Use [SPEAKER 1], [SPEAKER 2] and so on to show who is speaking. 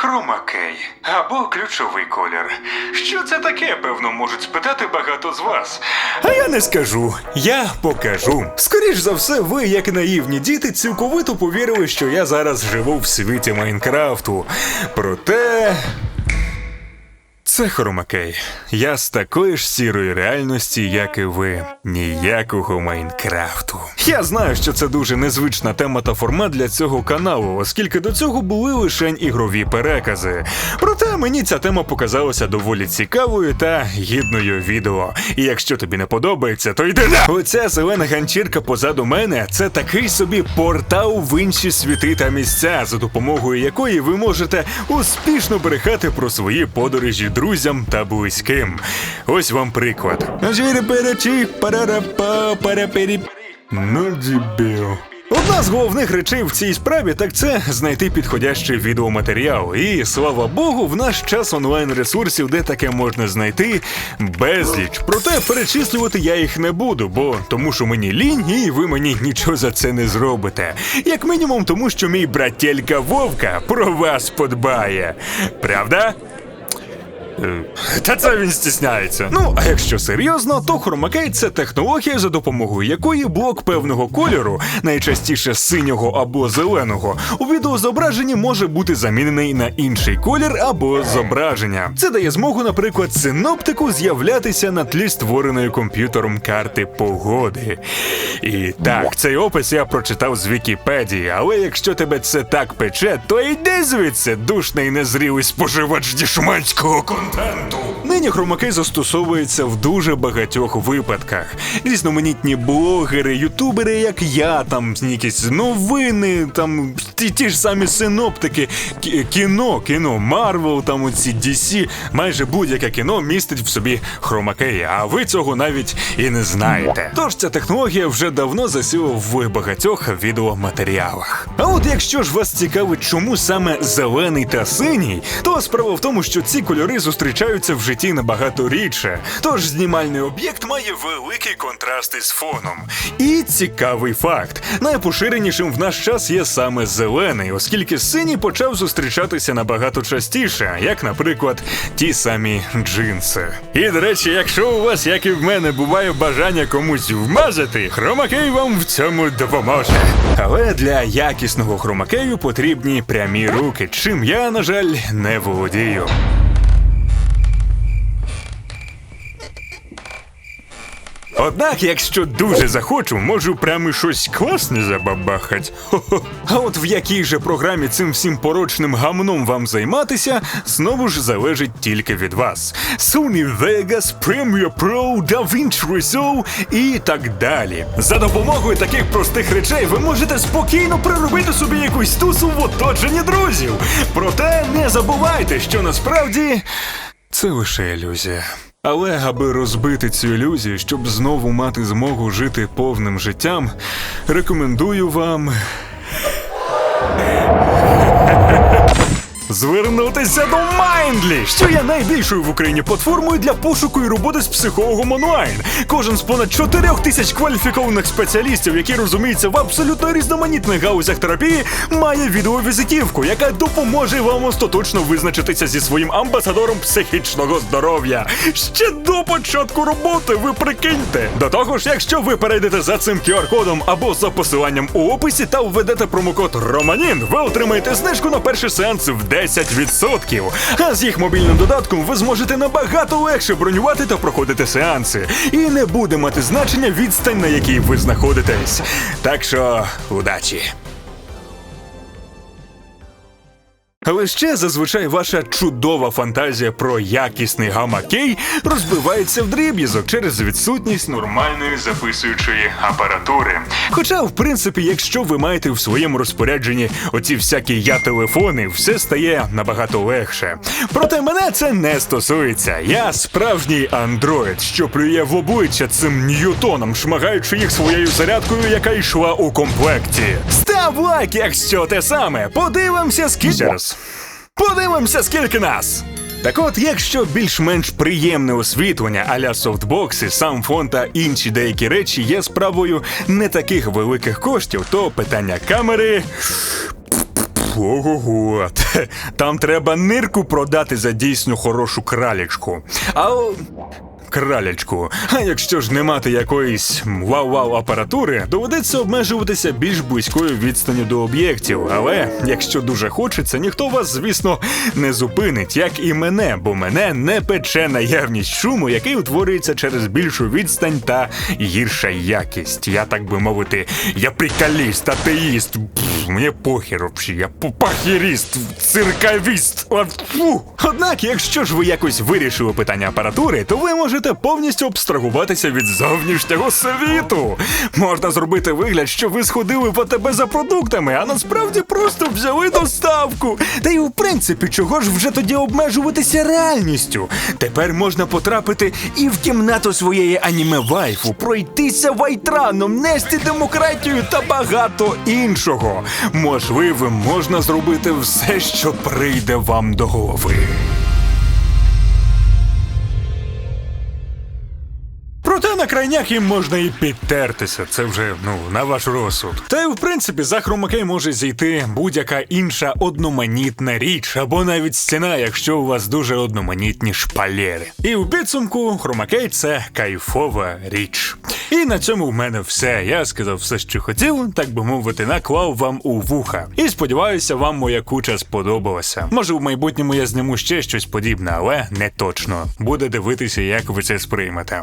[SPEAKER 1] Хромакей або ключовий колір. Що це таке, певно, можуть спитати багато з вас.
[SPEAKER 2] А я не скажу, я покажу. Скоріш за все, ви, як наївні діти, цілковито повірили, що я зараз живу в світі Майнкрафту. Проте. Це Хромакей. Я з такої ж сірої реальності, як і ви. Ніякого Майнкрафту. Я знаю, що це дуже незвична тема та формат для цього каналу, оскільки до цього були лише ігрові перекази. Проте мені ця тема показалася доволі цікавою та гідною відео. І якщо тобі не подобається, то йди на! Оця зелена ганчірка позаду мене це такий собі портал в інші світи та місця, за допомогою якої ви можете успішно брехати про свої подорожі друзям та близьким. Ось вам приклад. Ну, дебіл. Одна з головних речей в цій справі так це знайти підходящий відеоматеріал. І слава Богу, в наш час онлайн ресурсів, де таке можна знайти, безліч. Проте перечислювати я їх не буду, бо тому що мені лінь, і ви мені нічого за це не зробите. Як мінімум, тому що мій брателька Вовка про вас подбає. Правда? Е, Та це він стісняється. Ну, а якщо серйозно, то хромакей це технологія, за допомогою якої блок певного кольору, найчастіше синього або зеленого, у відеозображенні може бути замінений на інший колір або зображення. Це дає змогу, наприклад, синоптику з'являтися на тлі створеної комп'ютером карти погоди. І так, цей опис я прочитав з Вікіпедії, але якщо тебе це так пече, то йди звідси, душний незрілий споживач дішманського контенту. cantando. Нині хромакей застосовується в дуже багатьох випадках. Різноманітні блогери, ютубери, як я, там якісь новини, там ті, ті ж самі синоптики, кіно, кіно, Марвел, там оці DC, майже будь-яке кіно містить в собі хромакей, а ви цього навіть і не знаєте. Тож ця технологія вже давно засіла в багатьох відеоматеріалах. А от якщо ж вас цікавить, чому саме зелений та синій, то справа в тому, що ці кольори зустрічаються в житті набагато рідше. Тож знімальний об'єкт має великий контраст із фоном. І цікавий факт: найпоширенішим в наш час є саме зелений, оскільки синій почав зустрічатися набагато частіше, як, наприклад, ті самі джинси. І до речі, якщо у вас, як і в мене, буває бажання комусь вмазати, хромакей вам в цьому допоможе. Але для якісного хромакею потрібні прямі руки, чим я, на жаль, не володію. Однак, якщо дуже захочу, можу прямо щось класне забабахать. А от в якій же програмі цим всім порочним гамном вам займатися, знову ж залежить тільки від вас. Sony Vegas, Premiere Pro, DaVinci Resolve і так далі. За допомогою таких простих речей ви можете спокійно приробити собі якусь тусу в оточенні друзів. Проте не забувайте, що насправді це лише ілюзія. Але аби розбити цю ілюзію, щоб знову мати змогу жити повним життям, рекомендую вам. Звернутися до Mindly, що є найбільшою в Україні платформою для пошуку і роботи з психологом онлайн. Кожен з понад 4 тисяч кваліфікованих спеціалістів, які розуміються в абсолютно різноманітних гаузях терапії, має відеовізитівку, яка допоможе вам остаточно визначитися зі своїм амбасадором психічного здоров'я. Ще до початку роботи, ви прикиньте. До того ж, якщо ви перейдете за цим QR-кодом або за посиланням у описі та введете промокод Романін, ви отримаєте знижку на перший сеанс в 10%. А з їх мобільним додатком ви зможете набагато легше бронювати та проходити сеанси. І не буде мати значення відстань, на якій ви знаходитесь. Так що удачі! Але ще зазвичай ваша чудова фантазія про якісний гамакей розбивається в дріб'язок через відсутність нормальної записуючої апаратури. Хоча, в принципі, якщо ви маєте в своєму розпорядженні оці всякі я телефони, все стає набагато легше. Проте мене це не стосується. Я справжній андроїд, що плює в обличчя цим ньютоном, шмагаючи їх своєю зарядкою, яка йшла у комплекті. Став лайк, якщо те саме. Подивимося, скільки. Ще раз. Подивимося, скільки нас. Так от, якщо більш-менш приємне освітлення аля софтбокси, сам фон та інші деякі речі є справою не таких великих коштів, то питання камери Ого-го. Там треба нирку продати за дійсно хорошу кралячку. А кралячку. А якщо ж не мати якоїсь вау-вау апаратури, доведеться обмежуватися більш близькою відстанню до об'єктів. Але якщо дуже хочеться, ніхто вас, звісно, не зупинить, як і мене, бо мене не пече наявність шуму, який утворюється через більшу відстань та гірша якість. Я так би мовити, я приколіст, атеїст. Мені похер вообще, я пахіріст, циркавіст. От, фу. Однак, якщо ж ви якось вирішили питання апаратури, то ви можете повністю абстрагуватися від зовнішнього світу. Можна зробити вигляд, що ви сходили в АТБ за продуктами, а насправді просто взяли доставку. Та й у принципі, чого ж вже тоді обмежуватися реальністю? Тепер можна потрапити і в кімнату своєї аніме вайфу, пройтися вайтраном, нести демократію та багато іншого. Можливо, можна зробити все, що прийде вам до голови. На крайняк їм можна і підтертися. Це вже ну на ваш розсуд. Та й в принципі за хромакей може зійти будь-яка інша одноманітна річ, або навіть стіна, якщо у вас дуже одноманітні шпалери. І у підсумку хромакей це кайфова річ. І на цьому в мене все. Я сказав все, що хотів, так би мовити, наклав вам у вуха. І сподіваюся, вам моя куча сподобалася. Може, в майбутньому я зніму ще щось подібне, але не точно. Буде дивитися, як ви це сприймете.